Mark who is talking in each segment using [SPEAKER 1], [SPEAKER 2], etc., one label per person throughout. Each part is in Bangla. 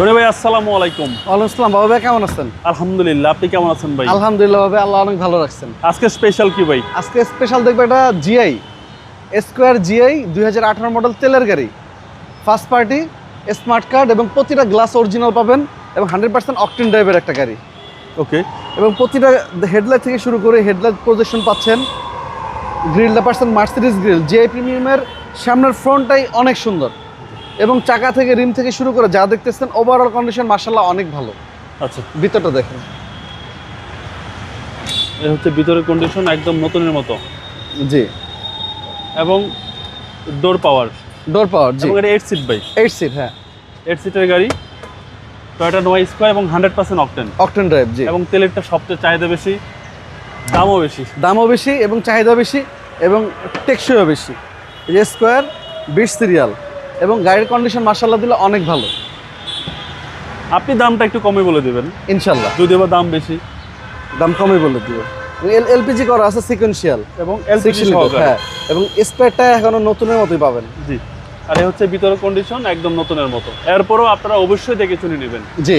[SPEAKER 1] রনি ভাই আসসালামু আলাইকুম।
[SPEAKER 2] ওয়ালাইকুম আসসালাম। বাবা ভাই কেমন আছেন?
[SPEAKER 1] আলহামদুলিল্লাহ আপনি কেমন আছেন ভাই?
[SPEAKER 2] আলহামদুলিল্লাহ ভাবে আল্লাহ অনেক ভালো রাখছেন।
[SPEAKER 1] আজকে স্পেশাল কি ভাই?
[SPEAKER 2] আজকে স্পেশাল দেখবে একটা জিআই স্কোয়ার জিআই দুই হাজার আঠারো মডেল তেলের গাড়ি। ফার্স্ট পার্টি স্মার্ট কার্ড এবং প্রতিটা গ্লাস অরিজিনাল পাবেন এবং হান্ড্রেড পার্সেন্ট অকটেন ড্রাইভের একটা গাড়ি।
[SPEAKER 1] ওকে
[SPEAKER 2] এবং প্রতিটা হেডলাইট থেকে শুরু করে হেডলাইট প্রজেকশন পাচ্ছেন। গ্রিলটা পাচ্ছেন মার্সিডিস গ্রিল জিআই প্রিমিয়ামের সামনের ফ্রন্টটাই অনেক সুন্দর। এবং চাকা থেকে রিম থেকে শুরু করে যা দেখতেছেন ওভারঅল কন্ডিশন মার্শাল্লাহ অনেক ভালো।
[SPEAKER 1] আচ্ছা।
[SPEAKER 2] ভিতরটা দেখেন।
[SPEAKER 1] এই হচ্ছে ভিতরের কন্ডিশন একদম নতুনের মতো।
[SPEAKER 2] জি।
[SPEAKER 1] এবং ডোর পাওয়ার
[SPEAKER 2] ডোর পাওয়ার জি।
[SPEAKER 1] এবং এটা এইট সিট ভাই।
[SPEAKER 2] এইট সিট হ্যাঁ।
[SPEAKER 1] এইট সিটের গাড়ি টয়টা নোয়া স্কোয়ার এবং hundred percent octane
[SPEAKER 2] octane drive জি।
[SPEAKER 1] এবং তেলেরটা সবচেয়ে চাহিদা বেশি দামও বেশি।
[SPEAKER 2] দামও বেশি এবং চাহিদা বেশি এবং টেকসইও বেশি। স্কোয়ার বিশ সিরিয়াল এবং গাড়ির কন্ডিশন মার্শাল্লাহ দিলে অনেক ভালো।
[SPEAKER 1] আপনি দামটা একটু কমে বলে দেবেন।
[SPEAKER 2] ইনশাল্লাহ
[SPEAKER 1] যদি বা দাম বেশি।
[SPEAKER 2] দাম কমই বলে দিব। এল এলপিজি করা আছে সিকোয়েন্সিয়াল
[SPEAKER 1] এবং এলপিজি
[SPEAKER 2] হ্যাঁ। এবং স্পেয়ারটা এখনও নতুনের মতোই পাবেন।
[SPEAKER 1] জি। আর হচ্ছে ভিতরের কন্ডিশন একদম নতুনের মতো। এরপরও আপনারা অবশ্যই দেখে শুনে নেবেন।
[SPEAKER 2] জি।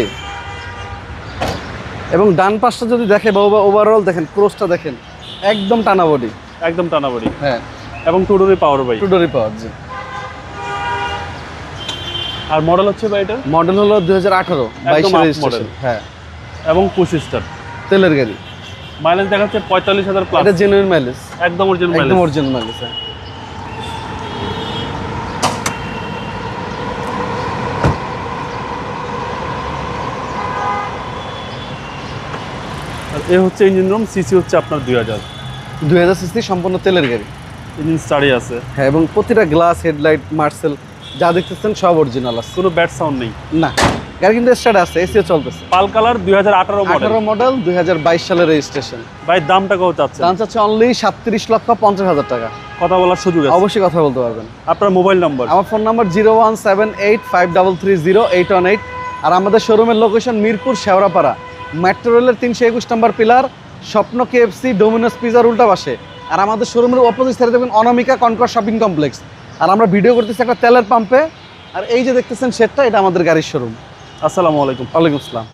[SPEAKER 2] এবং ডান পাশটা যদি দেখে বা ওভারঅল দেখেন ক্রোসটা দেখেন একদম টানা বডি
[SPEAKER 1] একদম টানাবাড়ি
[SPEAKER 2] হ্যাঁ।
[SPEAKER 1] এবং টুডোরি power by
[SPEAKER 2] টুডোরি power G.
[SPEAKER 1] R model হচ্ছে ভাই এটা?
[SPEAKER 2] মডেল হলো দুই হাজার আঠারো রেজিস্ট্রেশন হ্যাঁ।
[SPEAKER 1] এবং পঁচিশ স্টার
[SPEAKER 2] তেলের গাড়ি।
[SPEAKER 1] মাইলেজ দেখাচ্ছে পঁয়তাল্লিশ হাজার প্লাস
[SPEAKER 2] এটা জেনুইন মাইলেজ
[SPEAKER 1] একদম অরিজিনাল
[SPEAKER 2] একদম অরিজিনাল মাইলেজ হ্যাঁ।
[SPEAKER 1] আর এ হচ্ছে ইঞ্জিন রুম সিসি হচ্ছে আপনার দুই হাজার।
[SPEAKER 2] দুই হাজার সিসি সম্পূর্ণ তেলের গাড়ি।
[SPEAKER 1] ইঞ্জিন স্টাডি আছে।
[SPEAKER 2] হ্যাঁ এবং প্রতিটা গ্লাস হেডলাইট মার্সেল যা দেখতেছেন সব অরিজিনাল আছে।
[SPEAKER 1] কোনো ব্যাড সাউন্ড নেই।
[SPEAKER 2] না গাড়ি কিন্তু স্টার্ট আছে এসিও চলতেছে।
[SPEAKER 1] পাল কালার দুই হাজার আঠারো মডেল
[SPEAKER 2] আঠারো মডেল দুই হাজার বাইশ সালের রেজিস্ট্রেশন
[SPEAKER 1] ভাই দামটা কত চাচ্ছে
[SPEAKER 2] দাম চাচ্ছে অনলি সাতত্রিশ লক্ষ পঞ্চাশ হাজার টাকা।
[SPEAKER 1] কথা বলার সুযোগ আছে?
[SPEAKER 2] অবশ্যই কথা বলতে পারবেন।
[SPEAKER 1] আপনার মোবাইল নাম্বার
[SPEAKER 2] আমার phone number zero one seven eight five double three zero eight one eight আর আমাদের শোরুমের লোকেশন মিরপুর শেওড়াপাড়া। মেট্রো রেলের তিনশো একুশ number pillar Shwapno KFC Domino's পিজার উল্টা পাশে। আর আমাদের শোরুমের অপোজিট সাইডে দেখবেন অনামিকা কনকর শপিং কমপ্লেক্স আর আমরা ভিডিও করতেছি একটা তেলের পাম্পে আর এই যে দেখতেছেন সেটটা এটা আমাদের গাড়ির শোরুম
[SPEAKER 1] আসসালামু আলাইকুম।
[SPEAKER 2] ওয়ালাইকুম আসসালাম।